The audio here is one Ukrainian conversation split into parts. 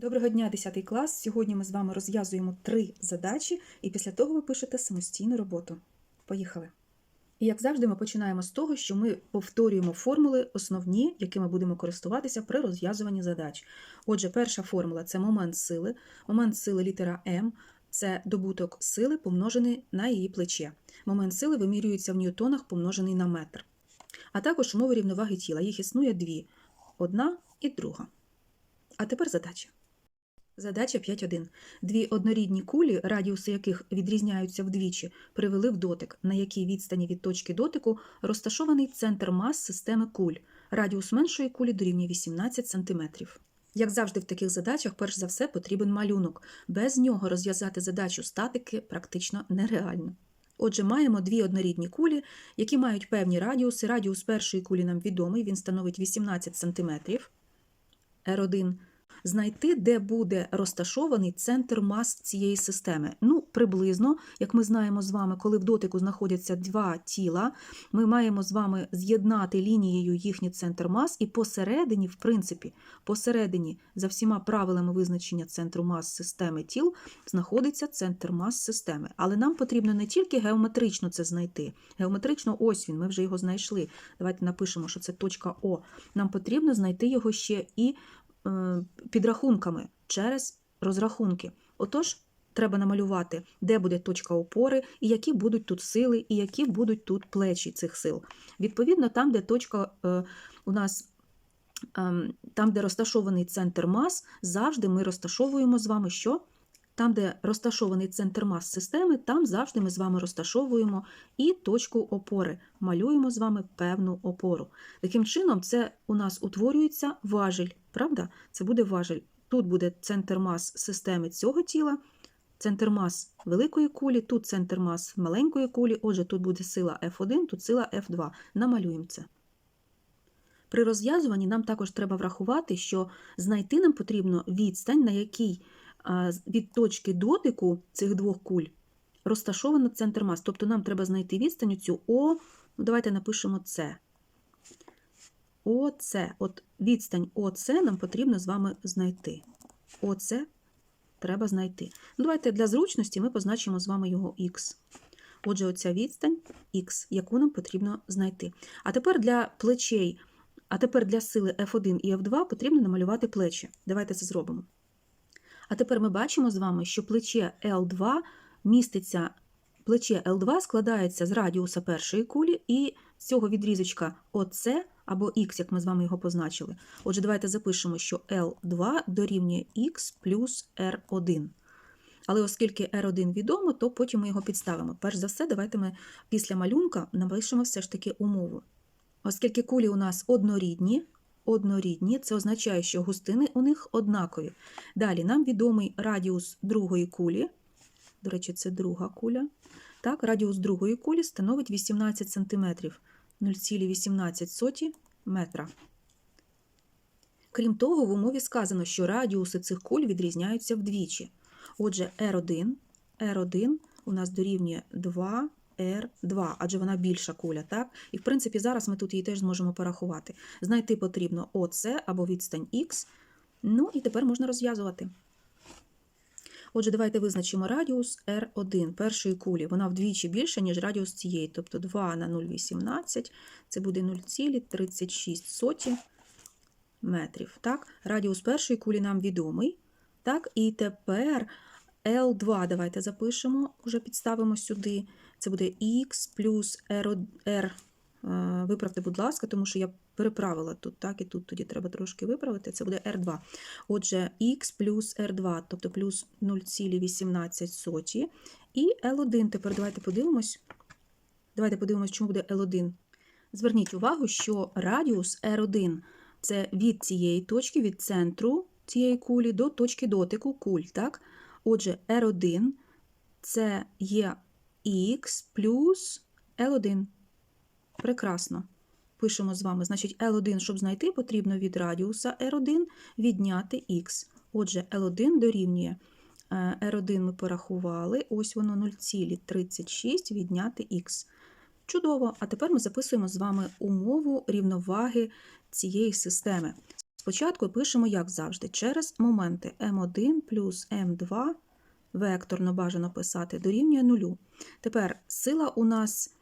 Доброго дня, 10 клас. Сьогодні ми з вами розв'язуємо три задачі, і після того ви пишете самостійну роботу. Поїхали. І як завжди, ми починаємо з того, що ми повторюємо формули основні, якими будемо користуватися при розв'язуванні задач. Отже, перша формула це момент сили. Момент сили літера М це добуток сили, помножений на її плече. Момент сили вимірюється в ньютонах, помножений на метр. А також умови рівноваги тіла. Їх існує дві: одна і друга. А тепер задача. Задача 5.1. Дві однорідні кулі, радіуси яких відрізняються вдвічі, привели в дотик, на якій відстані від точки дотику розташований центр мас системи куль. Радіус меншої кулі дорівнює 18 см. Як завжди в таких задачах, перш за все, потрібен малюнок. Без нього розв'язати задачу статики практично нереально. Отже, маємо дві однорідні кулі, які мають певні радіуси. Радіус першої кулі нам відомий, він становить 18 см. R1 знайти, де буде розташований центр мас цієї системи. Ну, приблизно, як ми знаємо з вами, коли в дотику знаходяться два тіла, ми маємо з вами з'єднати лінією їхній центр мас, і посередині, в принципі, посередині, за всіма правилами визначення центру мас системи тіл, знаходиться центр мас системи. Але нам потрібно не тільки геометрично це знайти. Геометрично ось він, ми вже його знайшли. Давайте напишемо, що це точка О. Нам потрібно знайти його ще і підрахунками через розрахунки. Отож, треба намалювати, де буде точка опори, і які будуть тут сили, і які будуть тут плечі цих сил. Відповідно, там, де точка е, у нас. ем, Там, де розташований центр мас, завжди ми розташовуємо з вами що? Там, де розташований центр мас системи, там завжди ми з вами розташовуємо і точку опори, малюємо з вами певну опору. Таким чином, це у нас утворюється важіль, правда? Це буде важіль. Тут буде центр мас системи цього тіла, центр мас великої кулі, тут центр мас маленької кулі, отже, тут буде сила F1, тут сила F2. Намалюємо це. При розв'язуванні нам також треба врахувати, що знайти нам потрібно відстань, на якій від точки дотику цих двох куль розташовано центр мас. Тобто нам треба знайти відстань цю О, ну давайте напишемо С. ОЦ. От відстань ОЦ нам потрібно з вами знайти. ОЦ треба знайти. Ну, давайте для зручності ми позначимо з вами його Х. Отже, оця відстань Х, яку нам потрібно знайти. А тепер для плечей, а тепер для сили F1 і F2 потрібно намалювати плечі. Давайте це зробимо. А тепер ми бачимо з вами, що плече L2 міститься, плече L2 складається з радіуса першої кулі і з цього відрізочка ОЦ або Х, як ми з вами його позначили. Отже, давайте запишемо, що L2 дорівнює Х плюс R1. Але оскільки R1 відомо, то потім ми його підставимо. Перш за все, давайте ми після малюнка напишемо все ж таки умову. Оскільки кулі у нас однорідні, однорідні, це означає, що густини у них однакові. Далі нам відомий радіус другої кулі. До речі, це друга куля. Так, радіус другої кулі становить 18 см, 0,18 метра. Крім того, в умові сказано, що радіуси цих куль відрізняються вдвічі. Отже, R1, R1 у нас дорівнює 2 R2, адже вона більша куля, так? І в принципі зараз ми тут її теж зможемо порахувати. Знайти потрібно ОС або відстань Х. Ну і тепер можна розв'язувати. Отже, давайте визначимо радіус R1 першої кулі. Вона вдвічі більша, ніж радіус цієї, тобто 2 на 0,18, це буде 0,36 метрів. Так? Радіус першої кулі нам відомий. Так? І тепер L2 давайте запишемо, вже підставимо сюди. Це буде X плюс R, R. Виправте, будь ласка, тому що я переправила тут, так, і тут тоді треба трошки виправити. Це буде R2. Отже, X плюс R2, тобто плюс 0,18. соті. І L1. Тепер давайте подивимось. Давайте подивимось, чому буде L1. Зверніть увагу, що радіус R1 це від цієї точки, від центру цієї кулі до точки дотику куль. Так? Отже, R1 це є Х плюс L1. Прекрасно. Пишемо з вами. Значить, L1, щоб знайти, потрібно від радіуса R1 відняти Х. Отже, L1 дорівнює е, R1 ми порахували, ось воно 0,36 відняти Х. Чудово! А тепер ми записуємо з вами умову рівноваги цієї системи. Спочатку пишемо, як завжди, через моменти М1 плюс М2, векторно бажано писати, дорівнює нулю. Тепер сила у нас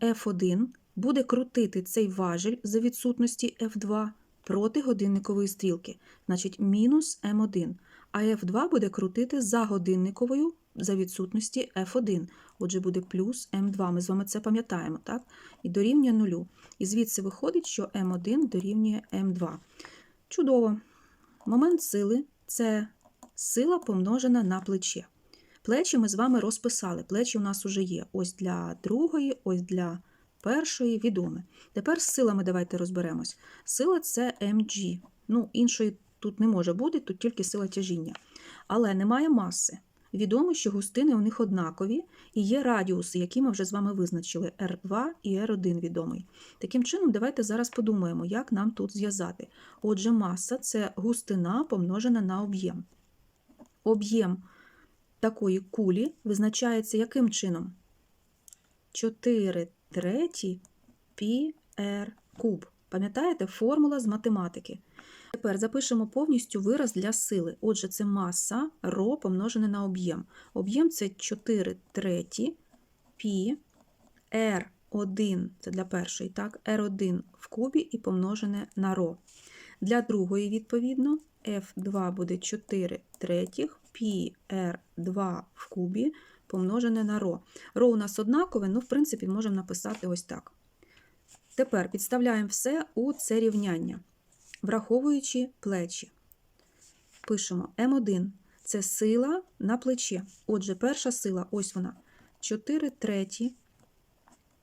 F1 буде крутити цей важіль за відсутності F2 проти годинникової стрілки, значить мінус М1. А F2 буде крутити за годинниковою за відсутності F1. Отже, буде плюс М2. Ми з вами це пам'ятаємо, так? І дорівнює нулю. І звідси виходить, що М1 дорівнює М2. Чудово. Момент сили це сила помножена на плече. Плечі ми з вами розписали. Плечі у нас уже є. Ось для другої, ось для першої відоме. Тепер з силами давайте розберемось. Сила це mg. Ну, іншої тут не може бути, тут тільки сила тяжіння. Але немає маси. Відомо, що густини у них однакові, і є радіуси, які ми вже з вами визначили R2 і R1 відомий. Таким чином, давайте зараз подумаємо, як нам тут зв'язати. Отже, маса це густина помножена на об'єм. Об'єм такої кулі визначається яким чином? 4 треті пі r куб. Пам'ятаєте, формула з математики. Тепер запишемо повністю вираз для сили. Отже, це маса ρ помножене на об'єм. Об'єм це 4 треті пі r1, це для першої, так, r1 в кубі і помножене на ρ. Для другої, відповідно, f2 буде 4 третіх пі r2 в кубі помножене на ρ. ρ у нас однакове, ну, в принципі, можемо написати ось так. Тепер підставляємо все у це рівняння, враховуючи плечі. Пишемо М1 це сила на плече. Отже, перша сила, ось вона. 4 треті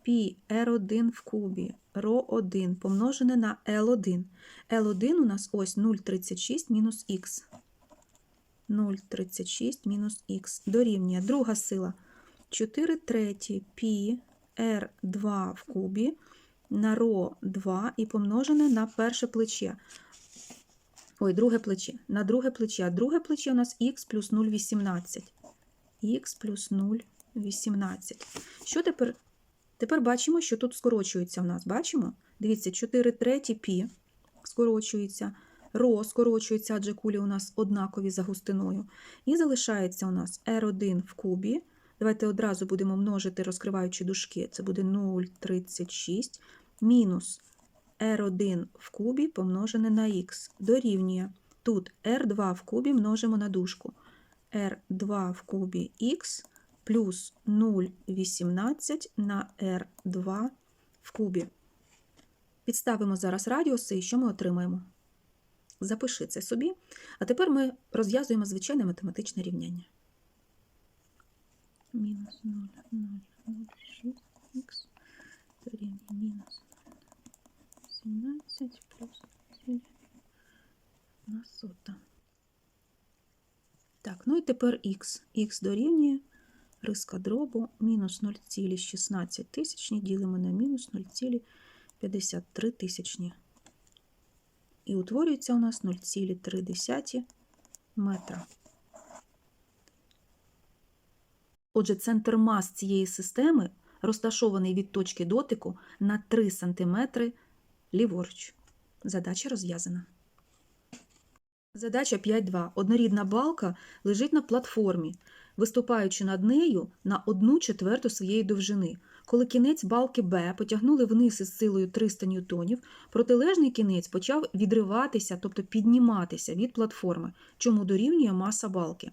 пі R1 в кубі ρ1 помножене на L1. L1 у нас ось 0,36 мінус х. 0,36 мінус х дорівнює. Друга сила 4 треті пі r2 в кубі на ро 2 і помножене на перше плече. Ой, друге плече. На друге плече. Друге плече у нас х плюс 0,18. х плюс 0,18. Що тепер? Тепер бачимо, що тут скорочується в нас. Бачимо? Дивіться, 4 треті пі скорочується. Ро скорочується, адже кулі у нас однакові за густиною. І залишається у нас R1 в кубі. Давайте одразу будемо множити, розкриваючи дужки. Це буде 0,36 мінус R1 в кубі помножене на х. Дорівнює. Тут R2 в кубі множимо на дужку. R2 в кубі х плюс 0,18 на R2 в кубі. Підставимо зараз радіуси і що ми отримаємо? Запиши це собі. А тепер ми розв'язуємо звичайне математичне рівняння. Мінус 0,006х дорівнює мінус 17 плюс 1 сота. Так, ну і тепер х. х дорівнює риска дробу мінус 0,16 тисячні ділимо на мінус 0,53 тисячні і утворюється у нас 0,3 метра. Отже, центр мас цієї системи розташований від точки дотику на 3 см ліворуч. Задача розв'язана. Задача 5.2. Однорідна балка лежить на платформі, виступаючи над нею на 1 четверту своєї довжини. Коли кінець балки Б потягнули вниз із силою 300 ньютонів, протилежний кінець почав відриватися, тобто підніматися від платформи, чому дорівнює маса балки.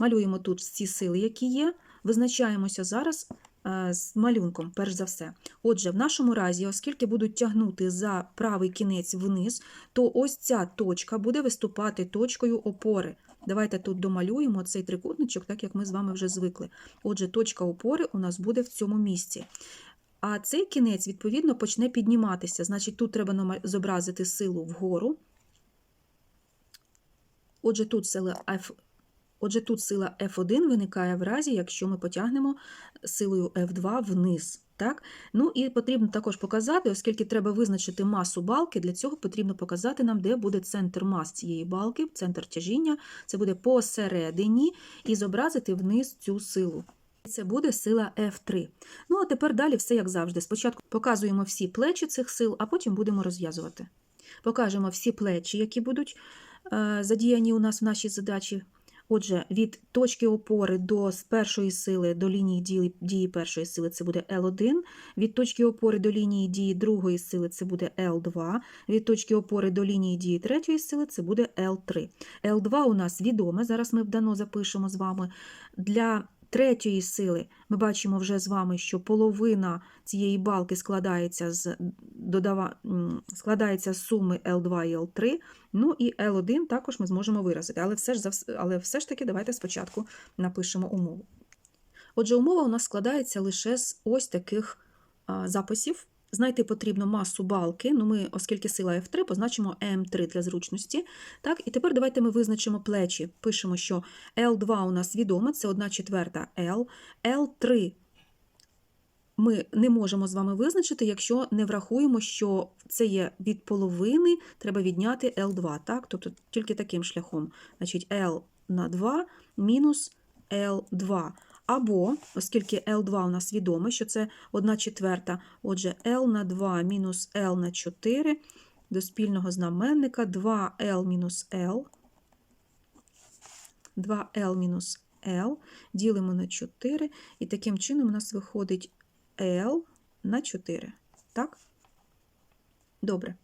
Малюємо тут ці сили, які є, визначаємося зараз е, з малюнком, перш за все. Отже, в нашому разі, оскільки будуть тягнути за правий кінець вниз, то ось ця точка буде виступати точкою опори. Давайте тут домалюємо цей трикутничок, так як ми з вами вже звикли. Отже, точка опори у нас буде в цьому місці. А цей кінець, відповідно, почне підніматися. Значить, тут треба зобразити силу вгору. Отже, тут сила F. Отже, тут сила F1 виникає в разі, якщо ми потягнемо силою F2 вниз. Так? Ну і потрібно також показати, оскільки треба визначити масу балки, для цього потрібно показати нам, де буде центр мас цієї балки, центр тяжіння. Це буде посередині, і зобразити вниз цю силу. Це буде сила F3. Ну, а тепер далі все як завжди. Спочатку показуємо всі плечі цих сил, а потім будемо розв'язувати. Покажемо всі плечі, які будуть е, задіяні у нас в нашій задачі. Отже, від точки опори до з першої сили до лінії дії, дії першої сили це буде L1, від точки опори до лінії дії другої сили це буде L2, від точки опори до лінії дії третьої сили це буде L3. L2 у нас відоме, зараз ми вдано запишемо з вами. Для третьої сили ми бачимо вже з вами, що половина цієї балки складається з, додава, складається з суми L2 і L3, ну і L1 також ми зможемо виразити, але все ж, але все ж таки давайте спочатку напишемо умову. Отже, умова у нас складається лише з ось таких записів. Знайти потрібно масу балки. Ну, ми, оскільки сила F3, позначимо M3 для зручності. Так, і тепер давайте ми визначимо плечі. Пишемо, що L2 у нас відоме, це 1 четверта L. L3 ми не можемо з вами визначити, якщо не врахуємо, що це є від половини, треба відняти L2. Так? Тобто тільки таким шляхом. Значить, L на 2 мінус L2. Або, оскільки L2 у нас відоме, що це 1 четверта, отже, L на 2 мінус L на 4 до спільного знаменника 2L мінус L. 2L мінус L ділимо на 4, і таким чином у нас виходить L на 4. Так? Добре.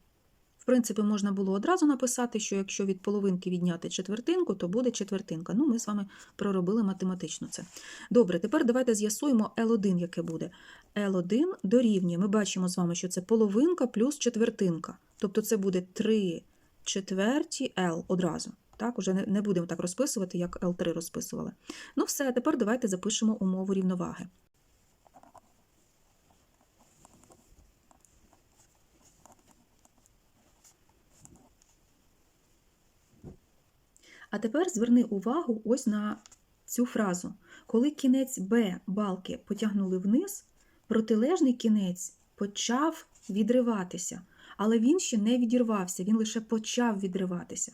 Принципі, можна було одразу написати, що якщо від половинки відняти четвертинку, то буде четвертинка. Ну, ми з вами проробили математично це. Добре, тепер давайте з'ясуємо L1, яке буде. L1 дорівнює, ми бачимо з вами, що це половинка плюс четвертинка. Тобто це буде 3 четверті L одразу. Так, уже не будемо так розписувати, як L3 розписували. Ну все, тепер давайте запишемо умову рівноваги. А тепер зверни увагу ось на цю фразу. Коли кінець Б балки потягнули вниз, протилежний кінець почав відриватися, але він ще не відірвався, він лише почав відриватися.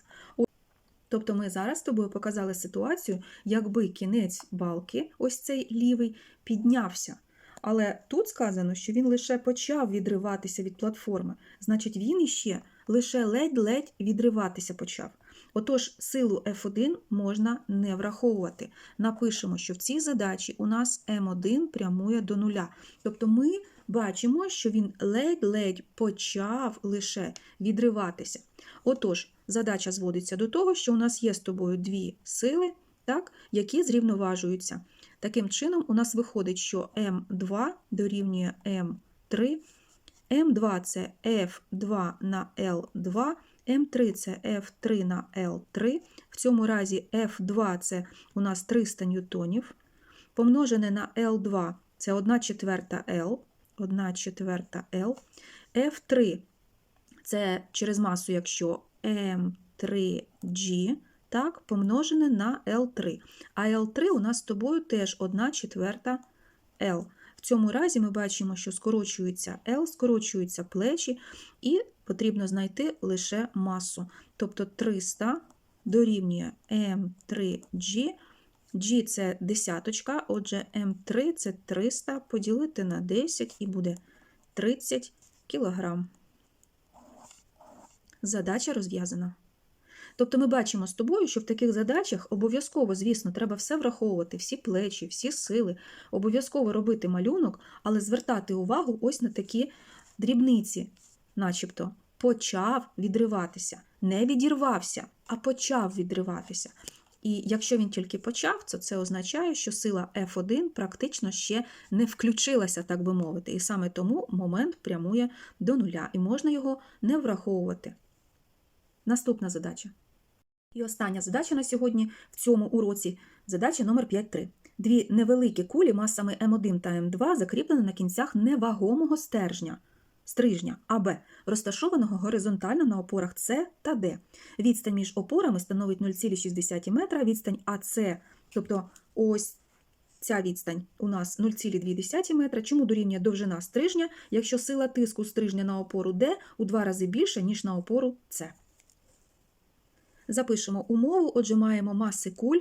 Тобто ми зараз з тобою показали ситуацію, якби кінець балки, ось цей лівий, піднявся. Але тут сказано, що він лише почав відриватися від платформи, значить, він іще лише ледь-ледь відриватися почав. Отож, силу F1 можна не враховувати. Напишемо, що в цій задачі у нас М1 прямує до нуля. Тобто ми бачимо, що він ледь-ледь почав лише відриватися. Отож, задача зводиться до того, що у нас є з тобою дві сили, так, які зрівноважуються. Таким чином, у нас виходить, що М2 дорівнює М3. М2 це F2 на L2, М3 це F3 на L3. В цьому разі F2 це у нас 300 ньютонів. Помножене на L2 це 1 четверта L. 1 четверта L. F3 це через масу, якщо M3G, так, помножене на L3. А L3 у нас з тобою теж 1 четверта L. В цьому разі ми бачимо, що скорочується L, скорочуються плечі, і потрібно знайти лише масу. Тобто 300 дорівнює M3G. G – це десяточка, отже, M3 – це 300 поділити на 10 і буде 30 кілограм. Задача розв'язана. Тобто ми бачимо з тобою, що в таких задачах обов'язково, звісно, треба все враховувати, всі плечі, всі сили, обов'язково робити малюнок, але звертати увагу ось на такі дрібниці, начебто почав відриватися. Не відірвався, а почав відриватися. І якщо він тільки почав, то це означає, що сила F1 практично ще не включилася, так би мовити. І саме тому момент прямує до нуля, і можна його не враховувати. Наступна задача. І остання задача на сьогодні в цьому уроці задача номер 5.3. Дві невеликі кулі масами М1 та М2 закріплені на кінцях невагомого стержня, стрижня АБ, розташованого горизонтально на опорах С та Д. Відстань між опорами становить 0,6 метра, відстань АС, тобто ось ця відстань у нас 0,2 метра. Чому дорівнює довжина стрижня, якщо сила тиску стрижня на опору Д у два рази більша, ніж на опору С? Запишемо умову, отже, маємо маси куль.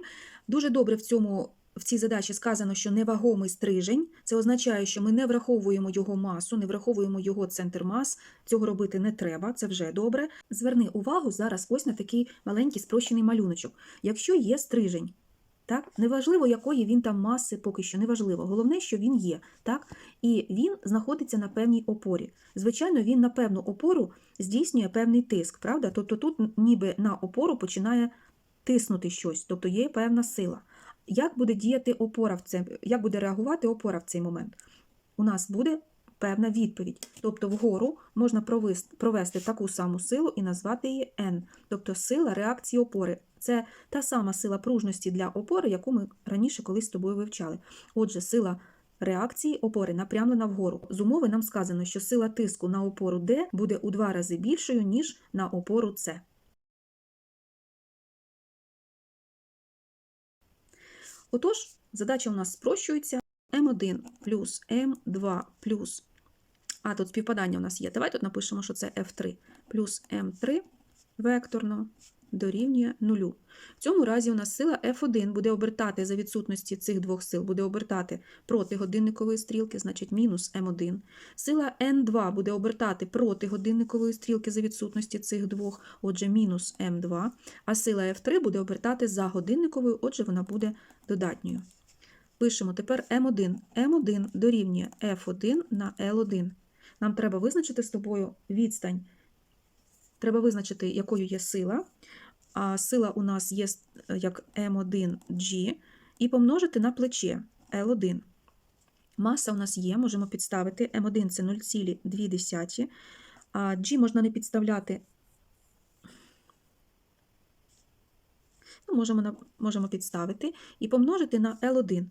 Дуже добре в цьому в цій задачі сказано, що невагомий стрижень. Це означає, що ми не враховуємо його масу, не враховуємо його центр мас. Цього робити не треба, це вже добре. Зверни увагу зараз ось на такий маленький спрощений малюночок. Якщо є стрижень, так, неважливо, якої він там маси, поки що неважливо. Головне, що він є, так, і він знаходиться на певній опорі. Звичайно, він на певну опору здійснює певний тиск, правда? Тобто тут ніби на опору починає тиснути щось, тобто є певна сила. Як буде діяти опора в це, як буде реагувати опора в цей момент? У нас буде певна відповідь. Тобто вгору можна провести, таку саму силу і назвати її N, тобто сила реакції опори. Це та сама сила пружності для опори, яку ми раніше колись з тобою вивчали. Отже, сила реакції опори напрямлена вгору. З умови нам сказано, що сила тиску на опору D буде у два рази більшою, ніж на опору С. Отож, задача у нас спрощується М1 плюс М2 плюс. А, тут співпадання у нас є. Давай тут напишемо, що це F3 плюс М3 векторно дорівнює нулю. В цьому разі у нас сила F1 буде обертати за відсутності цих двох сил, буде обертати проти годинникової стрілки, значить мінус М1. Сила N2 буде обертати проти годинникової стрілки за відсутності цих двох, отже, мінус М2. А сила F3 буде обертати за годинниковою, отже, вона буде додатньою. Пишемо тепер М1. М1 дорівнює F1 на L1. Нам треба визначити з тобою відстань. Треба визначити, якою є сила. А сила у нас є як М1G, і помножити на плече L1. Маса у нас є, можемо підставити. М1 це 0,2, а G можна не підставляти. Ну, можемо, можемо підставити і помножити на L1.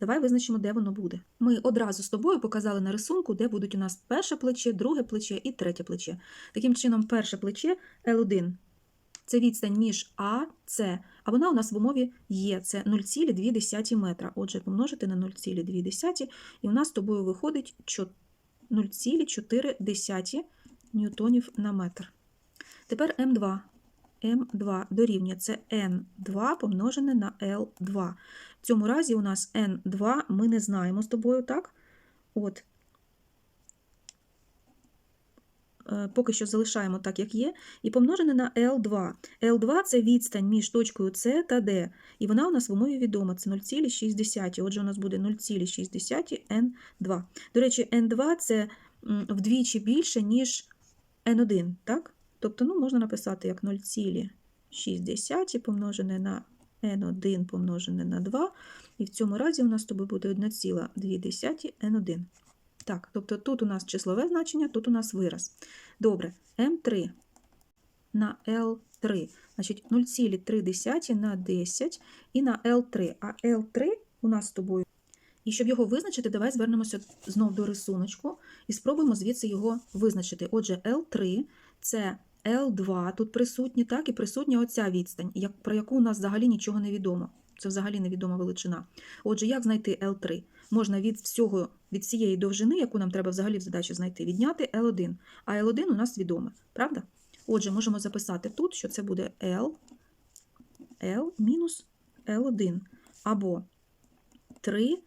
Давай визначимо, де воно буде. Ми одразу з тобою показали на рисунку, де будуть у нас перше плече, друге плече і третє плече. Таким чином, перше плече L1 це відстань між А, С, а вона у нас в умові є, це 0,2 метра. Отже, помножити на 0,2, і у нас з тобою виходить 0,4 ньютонів на метр. Тепер М2. М2 дорівнює це N2 помножене на L2. В цьому разі у нас N2 ми не знаємо з тобою, так? От. Е, поки що залишаємо так, як є, і помножене на L2. L2 це відстань між точкою С та D, і вона у нас в умові відома, це 0,6. Отже, у нас буде 0,6 N2. До речі, N2 це вдвічі більше, ніж N1, так? Тобто, ну, можна написати як 0,6 помножене на n1 помножене на 2, і в цьому разі у нас тобі буде 1,2 n1. Так, тобто тут у нас числове значення, тут у нас вираз. Добре, m3 на L3, значить 0,3 на 10 і на L3. А L3 у нас з тобою. І щоб його визначити, давай звернемося знов до рисуночку і спробуємо звідси його визначити. Отже, L3 це L2 тут присутні, так, і присутня оця відстань, про яку у нас взагалі нічого не відомо. Це взагалі невідома величина. Отже, як знайти L3? Можна від всього, від цієї довжини, яку нам треба взагалі в задачі знайти, відняти L1. А L1 у нас відоме, правда? Отже, можемо записати тут, що це буде L, L мінус L1. Або 3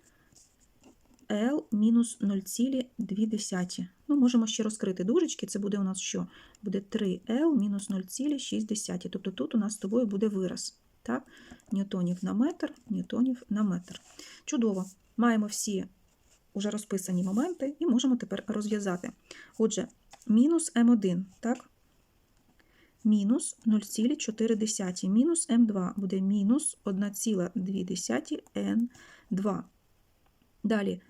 L мінус 0,2. Ну, можемо ще розкрити дужечки, це буде у нас що? Буде 3L мінус 0,6. Тобто тут у нас з тобою буде вираз. Так? Ньютонів на метр, ньютонів на метр. Чудово. Маємо всі вже розписані моменти і можемо тепер розв'язати. Отже, мінус М1, так? Мінус 0,4. Мінус М2 буде мінус 1,2 Н2. Далі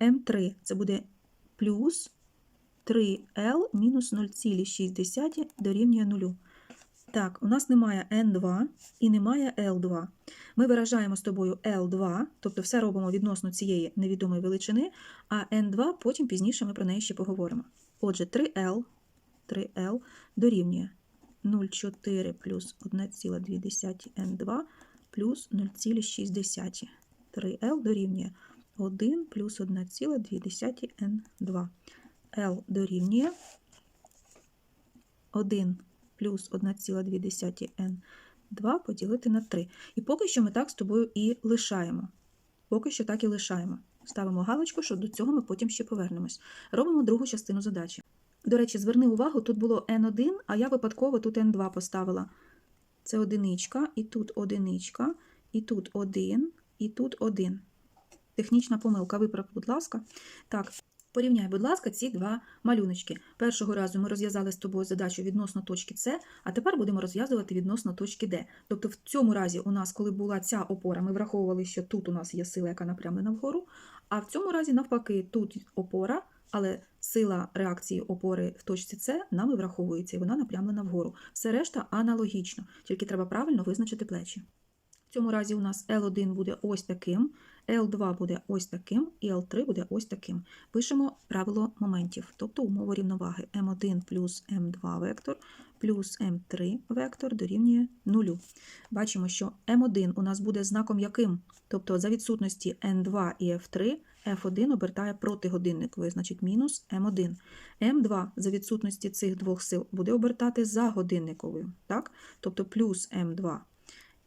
М3 це буде плюс 3L мінус 0,6 дорівнює 0. Так, у нас немає N2 і немає L2. Ми виражаємо з тобою L2, тобто все робимо відносно цієї невідомої величини, а N2 потім пізніше ми про неї ще поговоримо. Отже, 3L 3L дорівнює 0,4 плюс 1,2 N2 плюс 0,6. 3L дорівнює 1 плюс 1,2 N2. L дорівнює 1 плюс 1,2n 2 поділити на 3. І поки що ми так з тобою і лишаємо. Поки що так і лишаємо. Ставимо галочку, що до цього ми потім ще повернемось. Робимо другу частину задачі. До речі, зверни увагу, тут було n1, а я випадково тут n2 поставила. Це одиничка, і тут одиничка, і тут один, і тут один. Технічна помилка, виправ, будь ласка. Так, порівняй, будь ласка, ці два малюночки. Першого разу ми розв'язали з тобою задачу відносно точки С, а тепер будемо розв'язувати відносно точки Д. Тобто в цьому разі у нас, коли була ця опора, ми враховували, що тут у нас є сила, яка напрямлена вгору, а в цьому разі, навпаки, тут опора, але сила реакції опори в точці С нами враховується, і вона напрямлена вгору. Все решта аналогічно, тільки треба правильно визначити плечі. В цьому разі у нас L1 буде ось таким, L2 буде ось таким, і L3 буде ось таким. Пишемо правило моментів, тобто умову рівноваги m1 плюс m2 вектор плюс m3 вектор дорівнює 0. Бачимо, що m1 у нас буде знаком яким? Тобто за відсутності n2 і f3, f1 обертає проти годинникової, значить мінус m1. m2 за відсутності цих двох сил буде обертати за годинниковою, так? тобто плюс m2.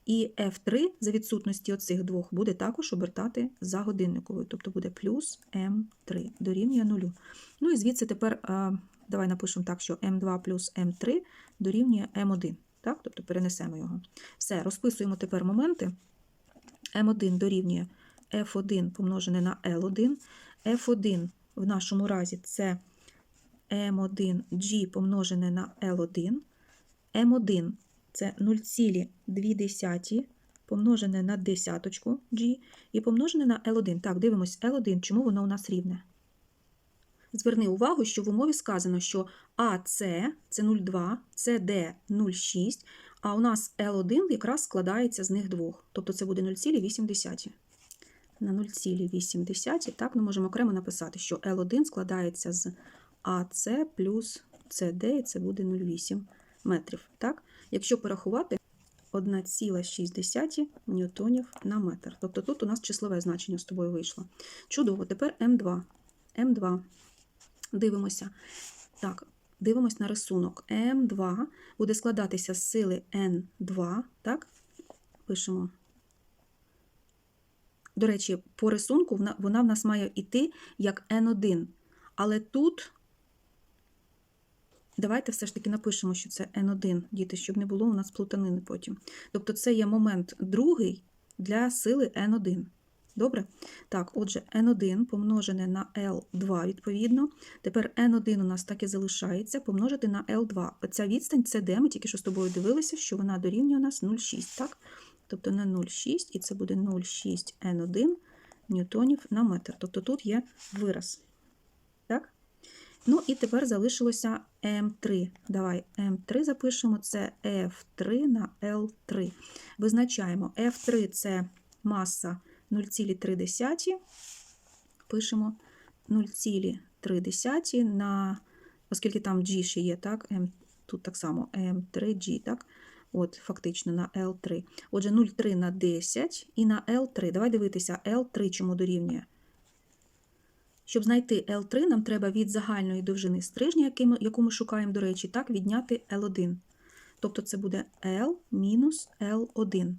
І F3 за відсутності оцих двох буде також обертати за годинниковою, тобто буде плюс М3 дорівнює 0. Ну і звідси тепер давай напишемо так, що М2 плюс М3 дорівнює М1. Так? Тобто перенесемо його. Все, розписуємо тепер моменти. М1 дорівнює F1 помножене на L1. F1 в нашому разі це M1G помножене на L1. M1 це 0,2 помножене на десяточку G і помножене на L1. Так, дивимось L1, чому воно у нас рівне. Зверни увагу, що в умові сказано, що АС це 0,2, CD 0,6, а у нас L1 якраз складається з них двох, тобто це буде 0,8. На 0,8, так, ми можемо окремо написати, що L1 складається з АС плюс CD, і це буде 0,8 метрів. Так? Якщо порахувати 1,6 ньютонів на метр. Тобто тут у нас числове значення з тобою вийшло. Чудово, тепер М2. М2. Дивимося. Так, дивимось на рисунок. М2 буде складатися з сили Н2. Так, пишемо. До речі, по рисунку вона, в нас має йти як N1. Але тут Давайте все ж таки напишемо, що це N1, діти, щоб не було у нас плутанини потім. Тобто це є момент другий для сили N1. Добре? Так, отже, N1 помножене на L2, відповідно. Тепер N1 у нас так і залишається, помножити на L2. Оця відстань це де ми тільки що з тобою дивилися, що вона дорівнює у нас 0,6. так? Тобто на 0,6, і це буде 0,6 N1 ньютонів на метр. Тобто тут є вираз. Ну і тепер залишилося М3. Давай М3 запишемо, це F3 на L3. Визначаємо F3 це маса 0,3. Пишемо 0,3 на, оскільки там G ще є, так, М, тут так само М3G, так? От, фактично на L3. Отже, 0,3 на 10 і на L3. Давай дивитися, L3 чому дорівнює? Щоб знайти L3, нам треба від загальної довжини стрижня, яку ми шукаємо, до речі, так, відняти L1. Тобто це буде L мінус L1.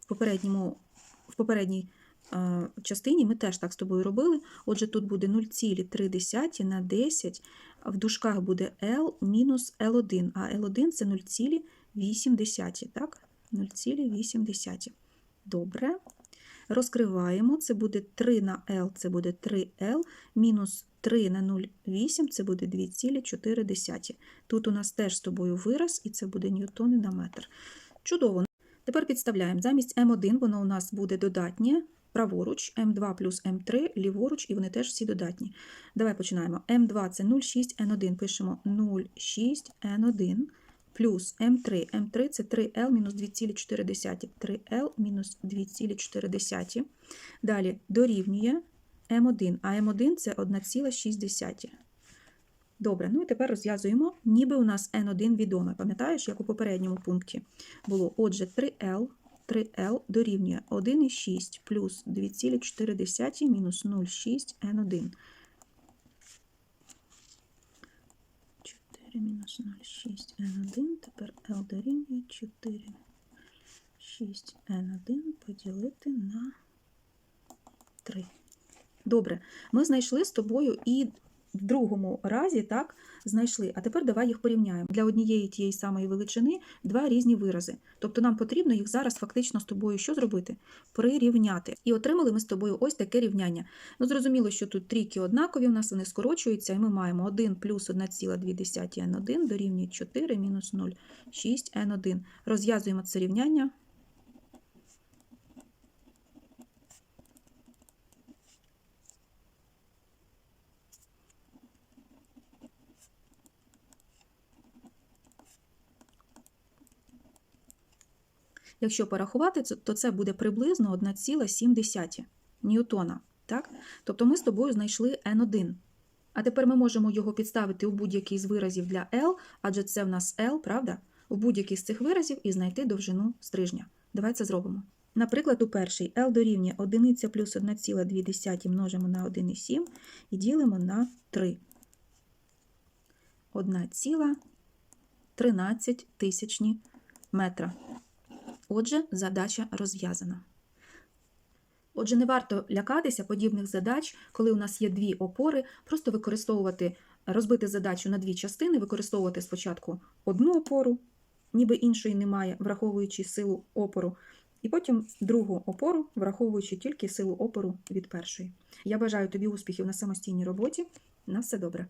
В, попередньому, в попередній е, частині ми теж так з тобою робили. Отже, тут буде 0,3 на 10, в дужках буде L мінус L1, а L1 це 0,8. Так? 0,8. Добре. Розкриваємо, це буде 3 на L, це буде 3L, мінус 3 на 0,8 це буде 2,4. Тут у нас теж з тобою вираз, і це буде ньютони на метр. Чудово. Тепер підставляємо. Замість М1 воно у нас буде додатнє, праворуч, М2 плюс М3, ліворуч, і вони теж всі додатні. Давай починаємо. М2 це 0,6, Н1 пишемо 0,6, Н1 плюс М3. М3 це 3Л мінус 2,4. 3Л мінус 2,4. Далі дорівнює М1, а М1 це 1,6. Добре, ну і тепер розв'язуємо, ніби у нас N1 відоме. Пам'ятаєш, як у попередньому пункті було? Отже, 3L 3L дорівнює 1,6 плюс 2,4 мінус 0,6 N1. 4 мінус 0,6 N1, тепер L дорівнює 4. 6n1 поділити на 3. Добре, ми знайшли з тобою і в другому разі, так, знайшли. А тепер давай їх порівняємо. Для однієї тієї самої величини два різні вирази. Тобто нам потрібно їх зараз фактично з тобою що зробити? Прирівняти. І отримали ми з тобою ось таке рівняння. Ну, зрозуміло, що тут трійки однакові, у нас вони скорочуються, і ми маємо 1 плюс 1,2 n1 дорівнює 4 мінус 0, 6 n1. Розв'язуємо це рівняння. Якщо порахувати, то це буде приблизно 1,7 ньютона. Так? Тобто ми з тобою знайшли N1. А тепер ми можемо його підставити у будь-який з виразів для L, адже це в нас L, правда? У будь-який з цих виразів і знайти довжину стрижня. Давай це зробимо. Наприклад, у перший L дорівнює 1 плюс 1,2 множимо на 1,7 і ділимо на 3. 1,13 тисячні метра. Отже, задача розв'язана. Отже, не варто лякатися подібних задач, коли у нас є дві опори, просто використовувати, розбити задачу на дві частини, використовувати спочатку одну опору, ніби іншої немає, враховуючи силу опору, і потім другу опору, враховуючи тільки силу опору від першої. Я бажаю тобі успіхів на самостійній роботі. На все добре.